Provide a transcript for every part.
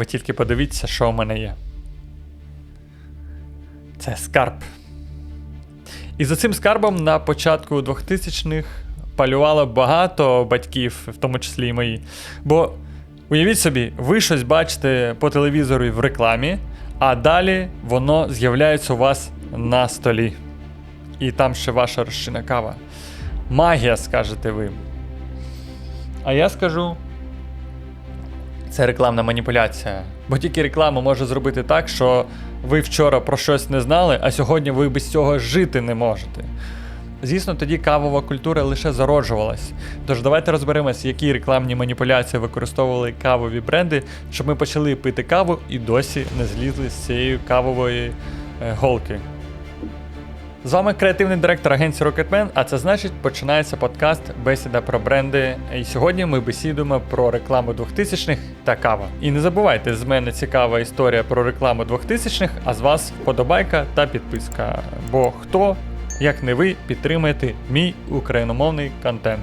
Ви тільки подивіться, що в мене є. Це скарб. І за цим скарбом на початку 2000-х палювало багато батьків, в тому числі і мої. Бо уявіть собі, ви щось бачите по телевізору і в рекламі, а далі воно з'являється у вас на столі. І там ще ваша розчина кава. Магія, скажете ви. А я скажу. Це рекламна маніпуляція. Бо тільки реклама може зробити так, що ви вчора про щось не знали, а сьогодні ви без цього жити не можете. Звісно, тоді кавова культура лише зароджувалась. Тож давайте розберемось, які рекламні маніпуляції використовували кавові бренди, щоб ми почали пити каву і досі не злізли з цієї кавової е, голки. З вами креативний директор агенції Rocketman, а це значить починається подкаст Бесіда про бренди. І сьогодні ми бесідуємо про рекламу 2000-х та кава. І не забувайте, з мене цікава історія про рекламу 2000-х, а з вас вподобайка та підписка. Бо хто, як не ви, підтримуєте мій україномовний контент.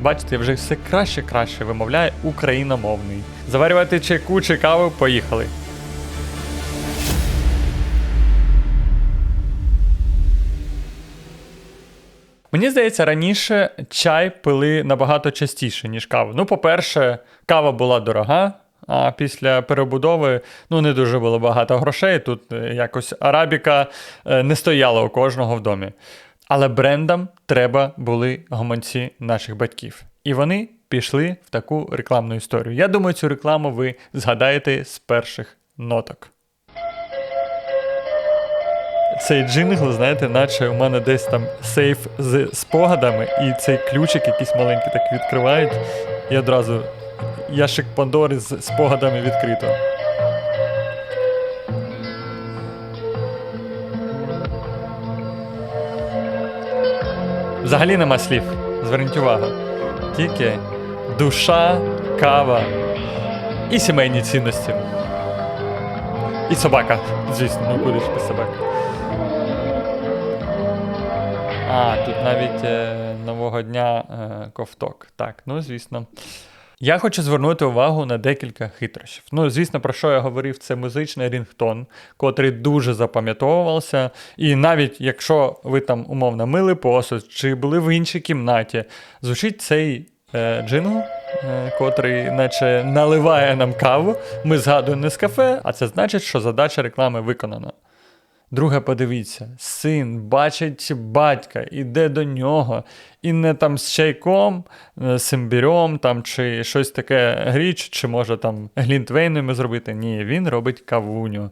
Бачите, я вже все краще краще вимовляю україномовний. Заварювати чайку чи каву, поїхали. Мені здається, раніше чай пили набагато частіше, ніж каву. Ну, по-перше, кава була дорога, а після перебудови ну, не дуже було багато грошей. Тут е, якось арабіка е, не стояла у кожного в домі. Але брендам треба були гомонці наших батьків. І вони пішли в таку рекламну історію. Я думаю, цю рекламу ви згадаєте з перших ноток. Цей джингл, знаєте, наче у мене десь там сейф з спогадами, і цей ключик якийсь маленький так відкривають, і одразу ящик Пандори з спогадами відкрито. Взагалі нема слів. Зверніть увагу. Тільки душа, кава і сімейні цінності. І собака, звісно, ну ж без собаки. А, тут навіть е, нового дня е, ковток. Так, ну звісно. Я хочу звернути увагу на декілька хитрощів. Ну, звісно, про що я говорив, це музичний рінгтон, котрий дуже запам'ятовувався. І навіть якщо ви там умовно мили посуд чи були в іншій кімнаті, звучить цей е, джингл, е, котрий наче наливає нам каву. Ми згадуємо не з кафе, а це значить, що задача реклами виконана. Друге, подивіться, син бачить батька, іде до нього, і не там з чайком, е, з імбірем там, чи щось таке гріч, чи може там глінтвейнами зробити. Ні, він робить кавуню.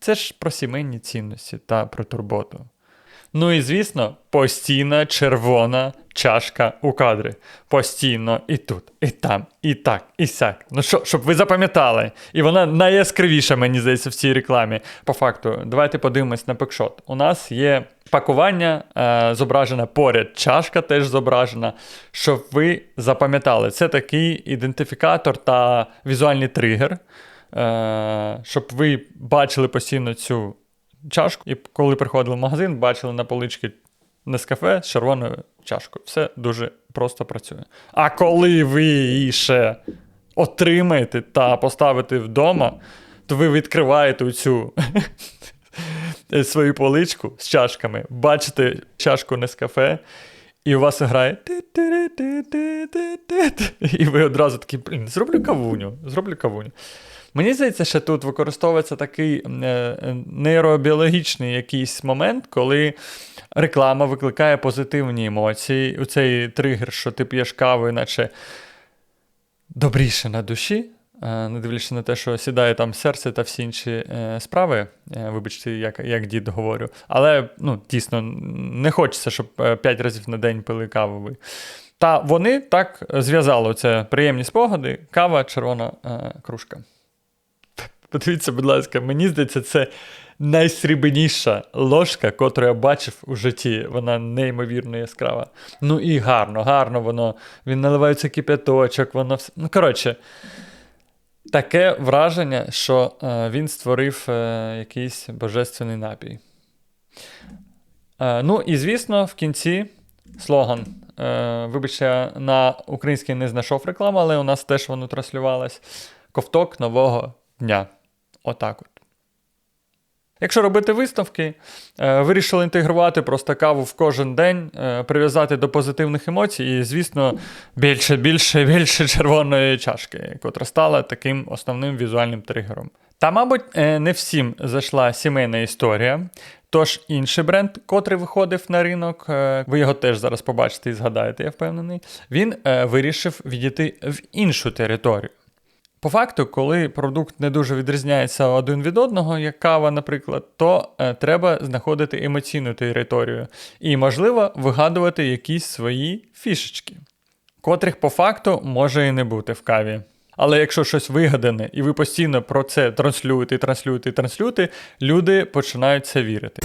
Це ж про сімейні цінності та про турботу. Ну і звісно, постійна червона чашка у кадрі. Постійно і тут, і там, і так, і сяк. Ну що, щоб ви запам'ятали. І вона найяскравіша, мені здається, в цій рекламі. По факту, давайте подивимось на пекшот. У нас є пакування, е, зображена поряд, чашка теж зображена. Щоб ви запам'ятали, це такий ідентифікатор та візуальний тригер. Е, щоб ви бачили постійно цю чашку, і коли приходили в магазин, бачили на поличці Нескафе з червоною чашкою. Все дуже просто працює. А коли ви її ще отримаєте та поставите вдома, то ви відкриваєте цю свою поличку з чашками, бачите чашку Нескафе, і у вас грає. І ви одразу такі, блін, зроблю кавуню, зроблю кавуню. Мені здається, що тут використовується такий е, нейробіологічний якийсь момент, коли реклама викликає позитивні емоції. У цей тригер, що ти п'єш каву, іначе добріше на душі. Е, не дивлячись на те, що сідає там серце та всі інші е, справи, е, вибачте, як як дід говорю. Але ну, дійсно не хочеться, щоб е, 5 разів на день пили каву. Та вони так зв'язали це приємні спогади, кава, червона е, кружка. Подивіться, будь ласка, мені здається, це найсрібніша ложка, котру я бачив у житті. Вона неймовірно яскрава. Ну і гарно, гарно воно. Він наливається кипяточок, воно все. Ну, коротше, таке враження, що е, він створив е, якийсь божественний напій. Е, ну, і звісно, в кінці слоган. Е, Вибачте, на українській не знайшов рекламу, але у нас теж воно транслювалось. Ковток нового дня. Отак от. Якщо робити виставки, е, вирішили інтегрувати просто каву в кожен день, е, прив'язати до позитивних емоцій, і, звісно, більше, більше, більше червоної чашки, котра стала таким основним візуальним тригером. Та, мабуть, е, не всім зайшла сімейна історія. Тож інший бренд, котрий виходив на ринок, ви його теж зараз побачите і згадаєте, я впевнений. Він вирішив відійти в іншу територію. По факту, коли продукт не дуже відрізняється один від одного, як кава, наприклад, то е, треба знаходити емоційну територію і, можливо, вигадувати якісь свої фішечки, котрих по факту може і не бути в каві. Але якщо щось вигадане, і ви постійно про це транслюєте, транслюєте, транслюєте, люди починають це вірити.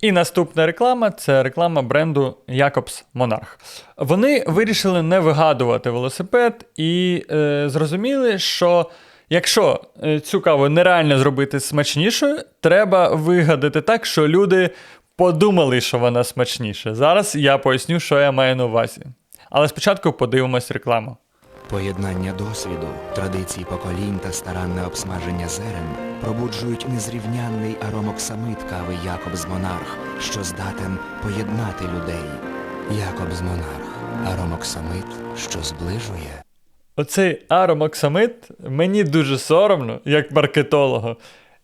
І наступна реклама це реклама бренду Jacobs Monarch. Вони вирішили не вигадувати велосипед і е, зрозуміли, що якщо е, цю каву нереально зробити смачнішою, треба вигадати так, що люди подумали, що вона смачніша. Зараз я поясню, що я маю на увазі. Але спочатку подивимось рекламу. Поєднання досвіду, традицій поколінь та старанне обсмаження зерен пробуджують незрівнянний аромоксамит кави Якобс Монарх, що здатен поєднати людей. Якобс Монарх аромоксамит, що зближує. Оцей аромоксамит мені дуже соромно, як маркетологу.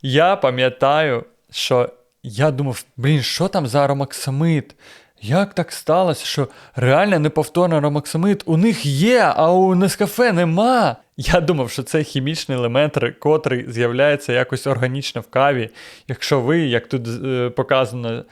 Я пам'ятаю, що я думав, блін, що там за аромоксамит? Як так сталося, що реально неповторний аромоксамит у них є, а у Нескафе нема? Я думав, що це хімічний елемент, котрий з'являється якось органічно в каві. Якщо ви, як тут е, показано,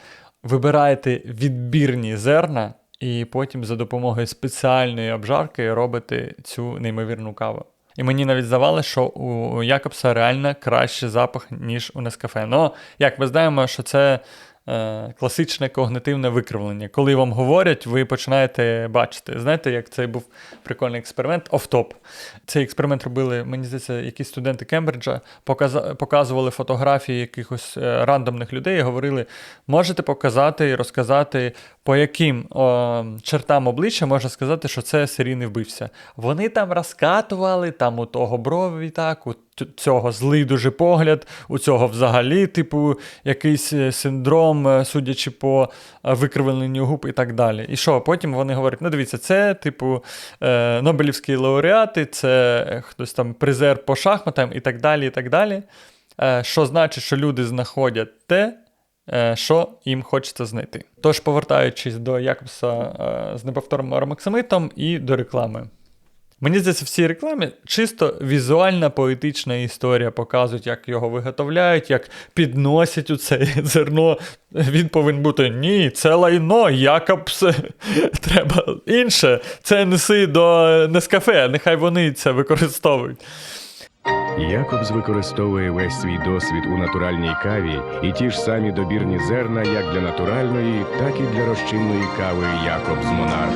вибираєте відбірні зерна і потім за допомогою спеціальної обжарки робите цю неймовірну каву. І мені навіть здавалося, що у Якобса реально кращий запах, ніж у Нескафе. Ну, як ми знаємо, що це класичне когнитивне викривлення. Коли вам говорять, ви починаєте бачити. Знаєте, як цей був прикольний експеримент офтоп. Цей експеримент робили, мені здається, якісь студенти Кембриджа, показували фотографії якихось е, рандомних людей і говорили: можете показати і розказати, по яким о, чертам обличчя можна сказати, що це серійний вбивця. Вони там розкатували, там у того брові так, у цього злий дуже погляд, у цього взагалі, типу, якийсь е, синдром, е, судячи по е, викривленню губ і так далі. І що? Потім вони говорять: ну дивіться, це, типу, е, Нобелівські лауреати, це хтось там призер по шахматам і так далі. і так далі. Що значить, що люди знаходять те, що їм хочеться знайти. Тож, повертаючись до Якобса з неповторним аромаксамитом і до реклами. Мені здається, в цій рекламі чисто візуальна поетична історія показують, як його виготовляють, як підносять у це зерно. Він повинен бути ні, це лайно, Якобс. Треба інше. Це неси до Нескафе, нехай вони це використовують. Якобс використовує весь свій досвід у натуральній каві і ті ж самі добірні зерна як для натуральної, так і для розчинної кави Якобс Монарх.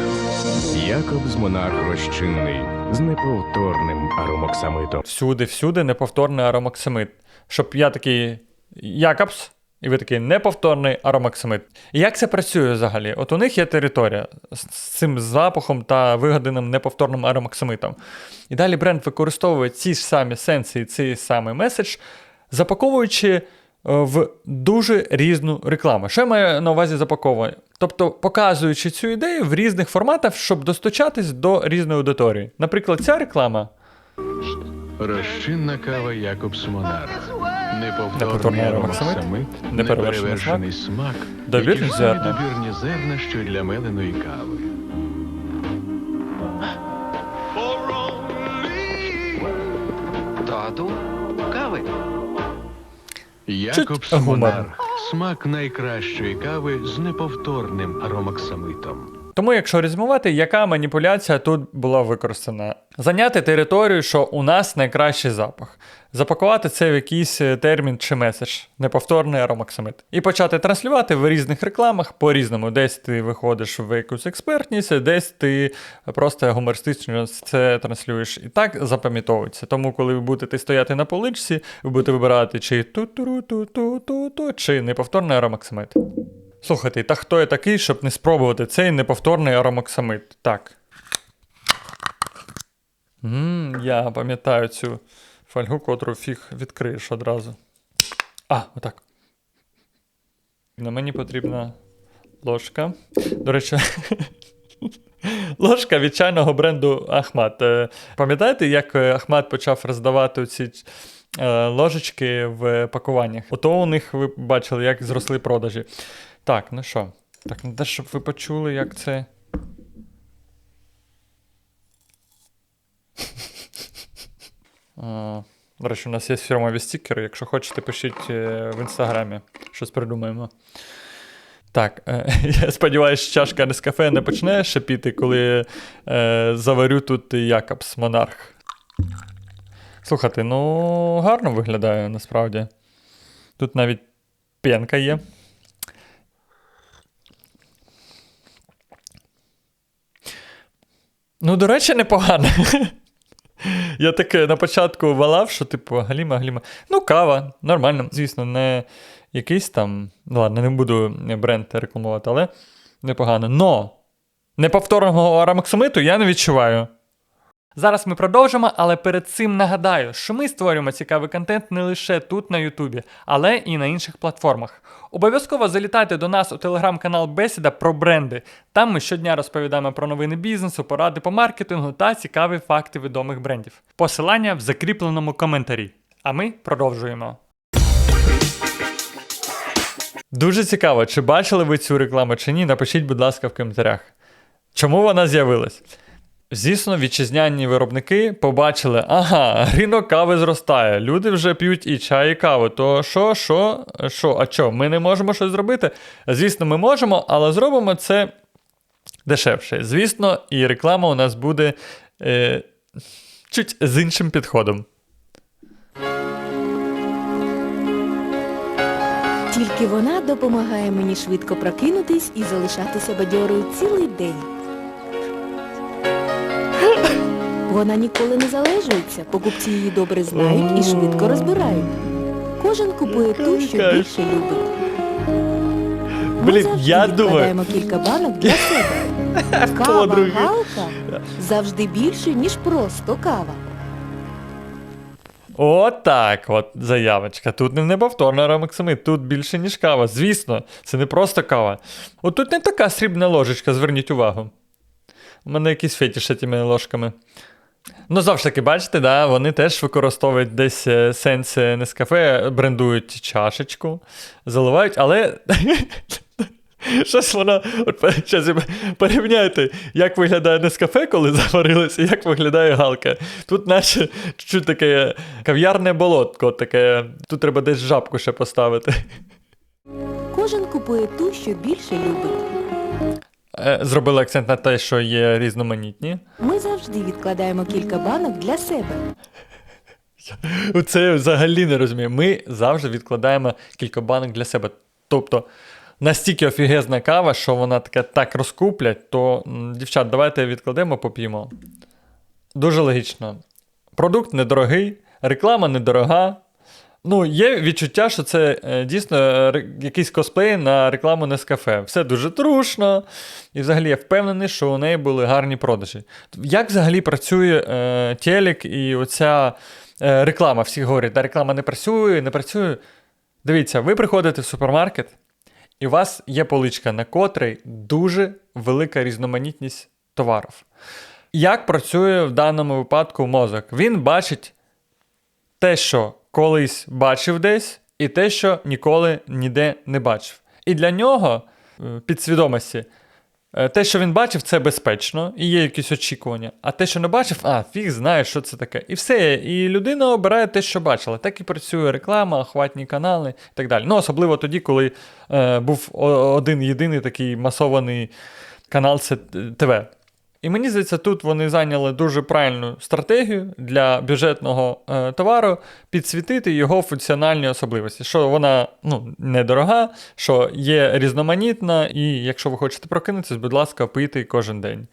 Якобс Монарх розчинний з неповторним аромоксамитом. Всюди, всюди неповторний аромаксамит. Щоб я такий Якобс, і ви такий неповторний аромаксамит. І як це працює взагалі? От у них є територія з цим запахом та вигаданим неповторним аромаксамитом. І далі бренд використовує ці ж самі сенси цей самий меседж, запаковуючи е, в дуже різну рекламу. Що я маю на увазі запаковує? Тобто показуючи цю ідею в різних форматах, щоб достучатись до різної аудиторії. Наприклад, ця реклама Розчинна кава Якобс Монарх. Неповторний аромаксамит, аромаксамит, неперевершений смак, добірні зерна. добірні зерна, що для меленої кави. Тату, кави. Якобс гумор. Монарх. Смак найкращої кави з неповторним аромаксамитом. Тому, якщо резюмувати, яка маніпуляція тут була використана? Зайняти територію, що у нас найкращий запах, запакувати це в якийсь е, термін чи меседж, неповторний аромаксамит, і почати транслювати в різних рекламах по-різному. Десь ти виходиш в якусь експертність, десь ти просто гумористично це транслюєш. І так запам'ятовується. Тому, коли ви будете стояти на поличці, ви будете вибирати чи ту-ту-ру-ту-ту-ту-ту, чи неповторний аромаксамит. Слухайте, та хто я такий, щоб не спробувати цей неповторний аромаксамит? Так. м я пам'ятаю цю фольгу, котру фіг відкриєш одразу. А, отак. На мені потрібна ложка. До речі, ложка від чайного бренду Ахмат. Е, Пам'ятаєте, як е, Ахмат почав роздавати ці е, ложечки в пакуваннях? Ото у них ви бачили, як зросли продажі. Так, ну що? Так, ну те, щоб ви почули, як це. До речі, у нас є фірмові стікери. Якщо хочете, пишіть е, в інстаграмі. Щось придумаємо. Так, е, я сподіваюся, чашка Нескафе не почне шипіти, коли е, заварю тут Якобс Монарх. Слухайте, ну гарно виглядає насправді. Тут навіть пенка є. Ну, до речі, непогано. Я таке на початку валав, що, типу, галіма, галіма. Ну, кава, нормально. Звісно, не якийсь там. Ну ладно, не буду бренд рекламувати, але непогано. Но неповторного аромаксомиту я не відчуваю. Зараз ми продовжимо, але перед цим нагадаю, що ми створюємо цікавий контент не лише тут на Ютубі, але і на інших платформах. Обов'язково залітайте до нас у телеграм-канал Бесіда про бренди. Там ми щодня розповідаємо про новини бізнесу, поради по маркетингу та цікаві факти відомих брендів. Посилання в закріпленому коментарі. А ми продовжуємо. Дуже цікаво, чи бачили ви цю рекламу чи ні? Напишіть, будь ласка, в коментарях. Чому вона з'явилась? Звісно, вітчизняні виробники побачили, ага, ринок кави зростає, люди вже п'ють і чай, і каву. То що, що, що, а що, ми не можемо щось зробити? Звісно, ми можемо, але зробимо це дешевше. Звісно, і реклама у нас буде е, чуть з іншим підходом. Тільки вона допомагає мені швидко прокинутись і залишатися бадьорою цілий день. Вона ніколи не залежується, покупці її добре знають і швидко розбирають. Кожен купує ту, що більше любить. Ми Блін, завжди я думаю. відкладаємо кілька банок для себе. Кава Подруги. галка завжди більше, ніж просто кава. Отак, от заявочка. Тут не неповторна аромаксимит, тут більше, ніж кава. Звісно, це не просто кава. От тут не така срібна ложечка, зверніть увагу. У мене якісь фетіші тими ложками. Ну, завжди бачите, да, вони теж використовують десь е, сенс Нескафе, брендують чашечку, заливають, але. Щось воно. От щас порівняйте, як виглядає Нескафе, коли заварилося, і як виглядає галка. Тут наче чуть таке кав'ярне болотко, таке. Тут треба десь жабку ще поставити. Кожен купує ту, що більше любить. Е, Зробили акцент на те, що є різноманітні. Ми завжди відкладаємо кілька банок для себе. Це я взагалі не розумію. Ми завжди відкладаємо кілька банок для себе. Тобто настільки офігезна кава, що вона таке так розкуплять, то, дівчат, давайте відкладемо, поп'ємо. Дуже логічно. Продукт недорогий, реклама недорога. Ну, є відчуття, що це е, дійсно е, якийсь косплей на рекламу Нескафе. Все дуже трушно. І взагалі я впевнений, що у неї були гарні продажі. Як взагалі працює е, телек і оця е, реклама? Всі говорять, та реклама не працює, не працює. Дивіться, ви приходите в супермаркет, і у вас є поличка, на котрій дуже велика різноманітність товарів. Як працює в даному випадку мозок? Він бачить те, що колись бачив десь, і те, що ніколи ніде не бачив. І для нього е, підсвідомості. е, Те, що він бачив, це безпечно, і є якісь очікування. А те, що не бачив, а фіг знає, що це таке. І все. І людина обирає те, що бачила. Так і працює реклама, охватні канали і так далі. Ну, особливо тоді, коли е, був один єдиний такий масований канал це ТВ. І мені здається, тут вони зайняли дуже правильну стратегію для бюджетного е, товару підсвітити його функціональні особливості, що вона ну, недорога, що є різноманітна, і якщо ви хочете прокинутися, будь ласка, пийте кожен день.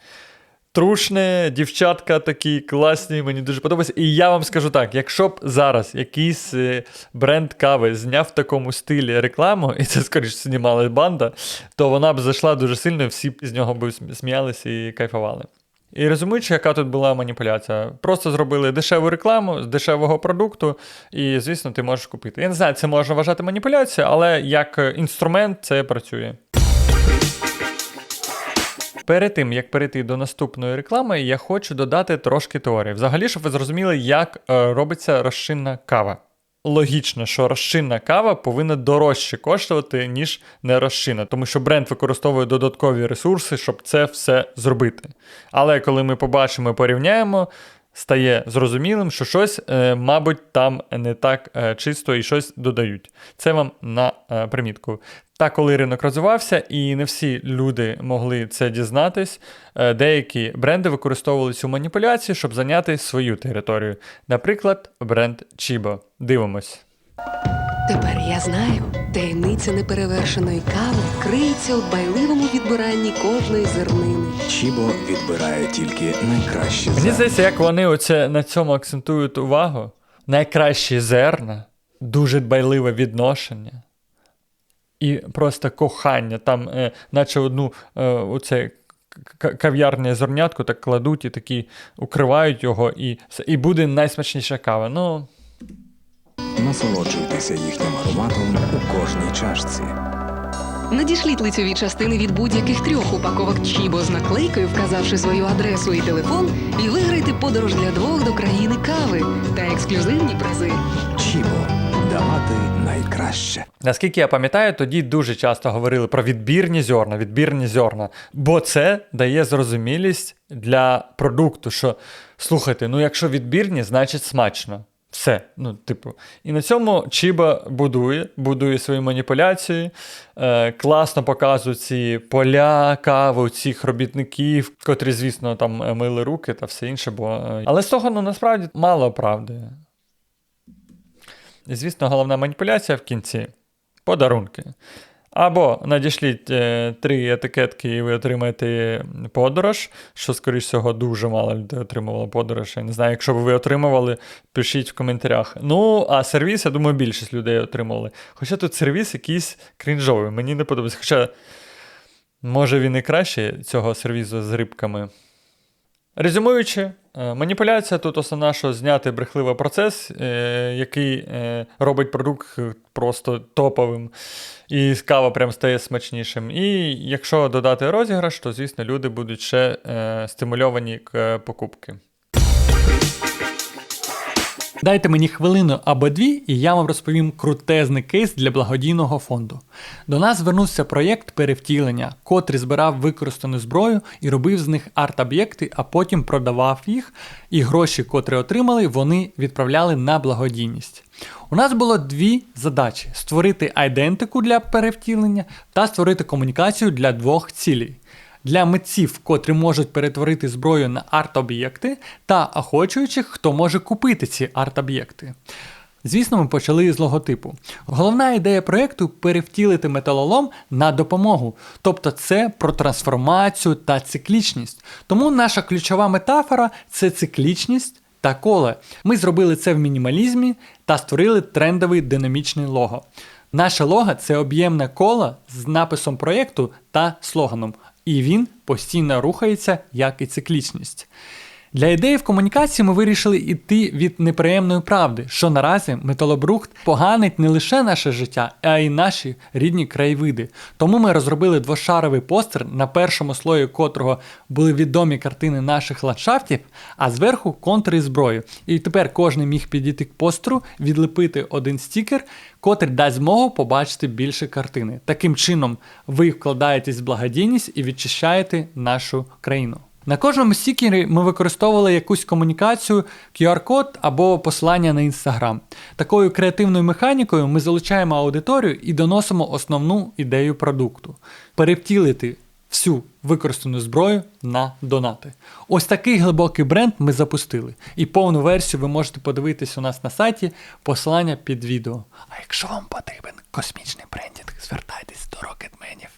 Трушне, дівчатка такі класні, мені дуже подобається. І я вам скажу так: якщо б зараз якийсь е, бренд кави зняв в такому стилі рекламу, і це скоріше знімала банда, то вона б зайшла дуже сильно, всі з нього б сміялися і кайфували. І резюмуючи, яка тут була маніпуляція. Просто зробили дешеву рекламу з дешевого продукту, і, звісно, ти можеш купити. Я не знаю, це можна вважати маніпуляцією, але як е, інструмент це працює. Перед тим, як перейти до наступної реклами, я хочу додати трошки теорії. Взагалі, щоб ви зрозуміли, як е, робиться розчинна кава. Логічно, що розчинна кава повинна дорожче коштувати, ніж не розчинна, тому що бренд використовує додаткові ресурси, щоб це все зробити. Але коли ми побачимо і порівняємо, стає зрозумілим, що щось, е, мабуть, там не так е, чисто і щось додають. Це вам на примітку. Та коли ринок розвивався, і не всі люди могли це дізнатись, е, деякі бренди використовували цю маніпуляцію, щоб зайняти свою територію. Наприклад, бренд Chibo. Дивимось. Тепер я знаю, таємниця неперевершеної кави криється у дбайливому відбиранні кожної зернини. Чібо відбирає тільки найкраще Мені здається, як вони оце на цьому акцентують увагу. Найкращі зерна, дуже дбайливе відношення. І просто кохання. Там, е, наче одну е, оце кав'ярне зернятку так кладуть і такі укривають його, і, все. і буде найсмачніша кава. Ну, Насолоджуйтеся їхнім ароматом у кожній чашці. Надішліть лицьові частини від будь-яких трьох упаковок Чібо з наклейкою, вказавши свою адресу і телефон, і виграйте подорож для двох до країни кави та ексклюзивні призи. Чібо давати найкраще. Наскільки я пам'ятаю, тоді дуже часто говорили про відбірні зерна, відбірні зерна, бо це дає зрозумілість для продукту, що слухайте, ну якщо відбірні, значить смачно. Все, ну, типу. І на цьому Чіба будує, будує свої маніпуляції, е, класно показує ці поля, каву, цих робітників, котрі, звісно, там мили руки та все інше. Бо, е, але з того, ну, насправді, мало правди. Звісно, головна маніпуляція в кінці подарунки. Або надішліть е, три етикетки, і ви отримаєте подорож, що, скоріш всього, дуже мало людей отримувало подорож. Я не знаю, якщо б ви отримували, пишіть в коментарях. Ну, а сервіс, я думаю, більшість людей отримували. Хоча тут сервіс якийсь крінжовий, мені не подобається. Хоча, може, він і краще цього сервісу з рибками. Резюмуючи, е, маніпуляція тут основна, що зняти брехливий процес, е, який е, робить продукт просто топовим, і кава прям стає смачнішим. І якщо додати розіграш, то, звісно, люди будуть ще стимульовані к покупки. Дайте мені хвилину або дві, і я вам розповім крутезний кейс для благодійного фонду. До нас звернувся проєкт перевтілення, котрий збирав використану зброю і робив з них арт-об'єкти, а потім продавав їх, і гроші, котрі отримали, вони відправляли на благодійність. У нас було дві задачі: створити айдентику для перевтілення та створити комунікацію для двох цілей для митців, котрі можуть перетворити зброю на арт-об'єкти, та охочуючих, хто може купити ці арт-об'єкти. Звісно, ми почали з логотипу. Головна ідея проєкту перевтілити металолом на допомогу, тобто це про трансформацію та циклічність. Тому наша ключова метафора це циклічність та коле. Ми зробили це в мінімалізмі та створили трендовий динамічний лого. Наше лого це об'ємне коло з написом проєкту та слоганом, і він постійно рухається, як і циклічність. Для ідеї в комунікації ми вирішили йти від неприємної правди, що наразі металобрухт поганить не лише наше життя, а й наші рідні краєвиди. Тому ми розробили двошаровий постер, на першому слої котрого були відомі картини наших ландшафтів, а зверху контури зброї. І тепер кожен міг підійти к постеру, відлепити один стікер, котрий дасть змогу побачити більше картини. Таким чином, ви вкладаєтесь в благодійність і відчищаєте нашу країну. На кожному стікері ми використовували якусь комунікацію, QR-код або посилання на Instagram. Такою креативною механікою ми залучаємо аудиторію і доносимо основну ідею продукту перевтілити всю використану зброю на донати. Ось такий глибокий бренд ми запустили. І повну версію ви можете подивитись у нас на сайті, посилання під відео. А якщо вам потрібен космічний брендінг, звертайтесь до рокетменів.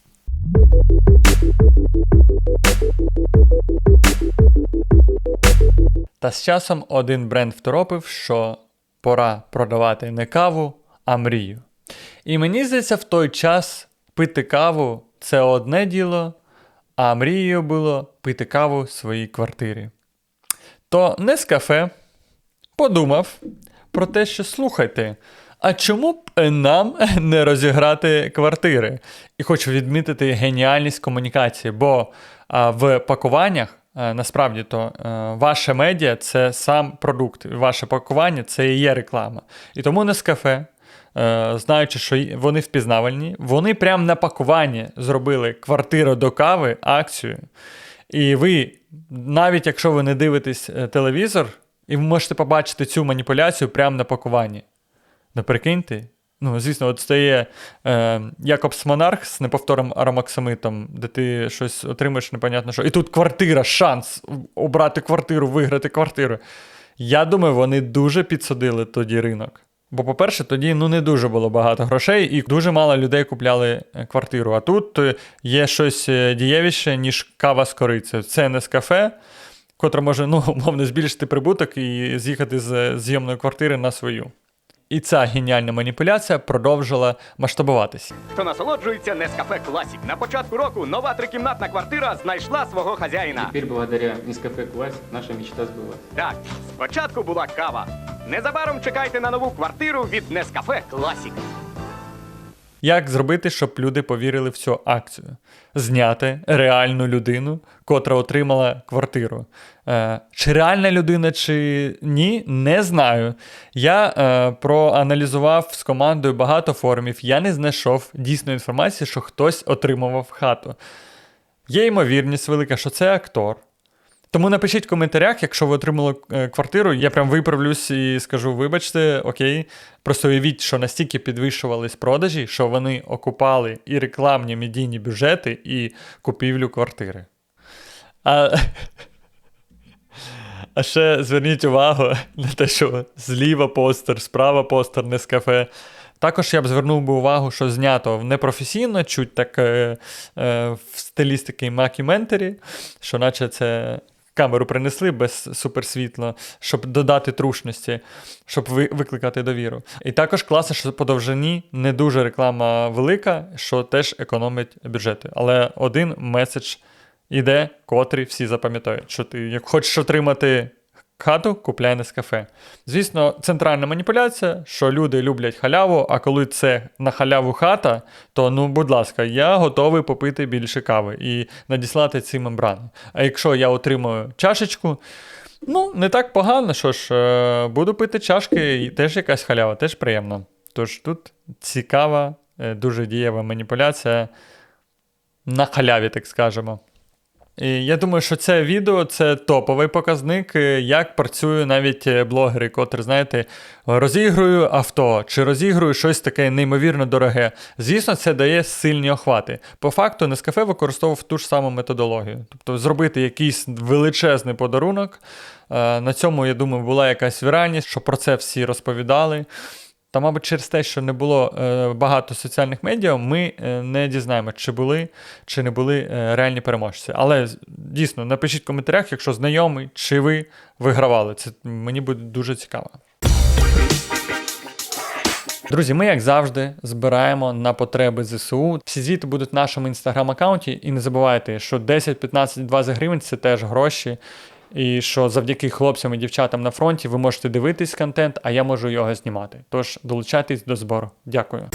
Та з часом один бренд второпив, що пора продавати не каву, а мрію. І мені здається, в той час пити каву це одне діло, а мрією було пити каву в своїй квартирі. То не з кафе подумав про те, що слухайте. А чому б нам не розіграти квартири? І хочу відмітити геніальність комунікації, бо в пакуваннях насправді то е, ваше медіа це сам продукт, ваше пакування це і є реклама. І тому не з кафе, е, знаючи, що вони впізнавальні, вони прямо на пакуванні зробили квартира до кави акцію. І ви, навіть якщо ви не дивитесь е, телевізор, і ви можете побачити цю маніпуляцію прямо на пакуванні. Ну, прикиньте. Ну, звісно, от стає е, Якобс Монарх з неповторним аромаксамитом, де ти щось отримаєш, непонятно що. І тут квартира, шанс обрати квартиру, виграти квартиру. Я думаю, вони дуже підсадили тоді ринок. Бо, по-перше, тоді ну, не дуже було багато грошей, і дуже мало людей купляли е, квартиру. А тут е, є щось е, дієвіше, ніж кава з корицею. Це не з кафе, котре може ну, умовно збільшити прибуток і з'їхати з зйомної квартири на свою. І ця геніальна маніпуляція продовжила масштабуватися. хто насолоджується Нескафе Класік. На початку року нова трикімнатна квартира знайшла свого хазяїна. Тепер, благодаря Нескафе Класік, наша мечта сбылась. Так, спочатку була кава. Незабаром чекайте на нову квартиру від Нескафе Класік. Як зробити, щоб люди повірили в цю акцію? Зняти реальну людину, котра отримала квартиру. Е, чи реальна людина, чи ні, не знаю. Я е, проаналізував з командою багато форумів, я не знайшов дійсної інформації, що хтось отримував хату. Є ймовірність велика, що це актор. Тому напишіть в коментарях, якщо ви отримали е, квартиру, я прям виправлюсь і скажу: вибачте, окей. Просто уявіть, що настільки підвищувались продажі, що вони окупали і рекламні медійні бюджети, і купівлю квартири. А, а ще зверніть увагу на те, що зліва постер, справа постер не з кафе. Також я б звернув би увагу, що знято непрофесійно, чуть так е, е, в стилістики макіментарі, що наче це камеру принесли без суперсвітла, щоб додати трушності, щоб ви, викликати довіру. І також класно, що по довжині не дуже реклама велика, що теж економить бюджети. Але один меседж іде, котрий всі запам'ятають, що ти, як хочеш отримати хату, купляй не з кафе. Звісно, центральна маніпуляція, що люди люблять халяву, а коли це на халяву хата, то ну, будь ласка, я готовий попити більше кави і надіслати ці мембрани. А якщо я отримую чашечку, ну, не так погано, що ж, е, буду пити чашки, і теж якась халява, теж приємно. Тож тут цікава, е, дуже дієва маніпуляція на халяві, так скажемо. І я думаю, що це відео це топовий показник, е, як працюють навіть е, блогери, котрі, знаєте, розігрую авто чи розігрую щось таке неймовірно дороге. Звісно, це дає сильні охвати. По факту, Нескафе використовував ту ж саму методологію. Тобто зробити якийсь величезний подарунок. Е, На цьому, я думаю, була якась віральність, що про це всі розповідали. Та, мабуть, через те, що не було е, багато соціальних медіа, ми е, не дізнаємося, чи були, чи не були е, реальні переможці. Але дійсно, напишіть в коментарях, якщо знайомий, чи ви вигравали. Це мені буде дуже цікаво. Друзі, ми, як завжди, збираємо на потреби ЗСУ. Всі звіти будуть в нашому інстаграм-аккаунті. І не забувайте, що 10, 15, 20 гривень це теж гроші. І що завдяки хлопцям і дівчатам на фронті ви можете дивитись контент, а я можу його знімати. Тож долучайтесь до збору. Дякую.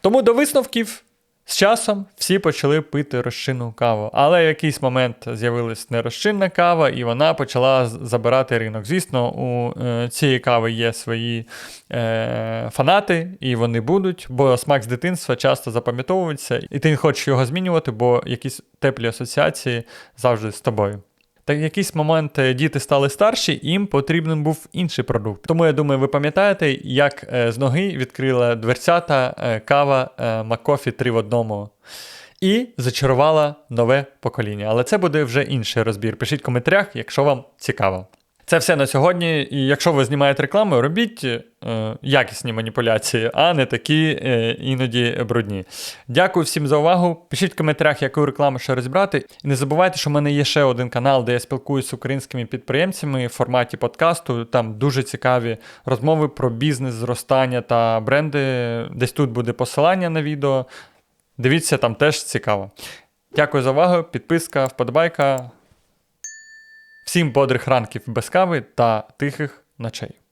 Тому до висновків з часом всі почали пити розчинну каву. Але в якийсь момент з'явилась нерозчинна кава, і вона почала забирати ринок. Звісно, у е, цієї кави є свої е, фанати, і вони будуть, бо смак з дитинства часто запам'ятовується, і ти не хочеш його змінювати, бо якісь теплі асоціації завжди з тобою. Та в якийсь момент е, діти стали старші, їм потрібен був інший продукт. Тому я думаю, ви пам'ятаєте, як е, з ноги відкрила дверцята е, кава Макофі 3 в одному. І зачарувала нове покоління. Але це буде вже інший розбір. Пишіть в коментарях, якщо вам цікаво. Це все на сьогодні. І якщо ви знімаєте рекламу, робіть е, якісні маніпуляції, а не такі е, іноді брудні. Дякую всім за увагу. Пишіть в коментарях, яку рекламу ще розібрати. І не забувайте, що в мене є ще один канал, де я спілкуюся з українськими підприємцями в форматі подкасту. Там дуже цікаві розмови про бізнес, зростання та бренди. Десь тут буде посилання на відео. Дивіться, там теж цікаво. Дякую за увагу, підписка, вподобайка. Всім бодрих ранків без кави та тихих ночей.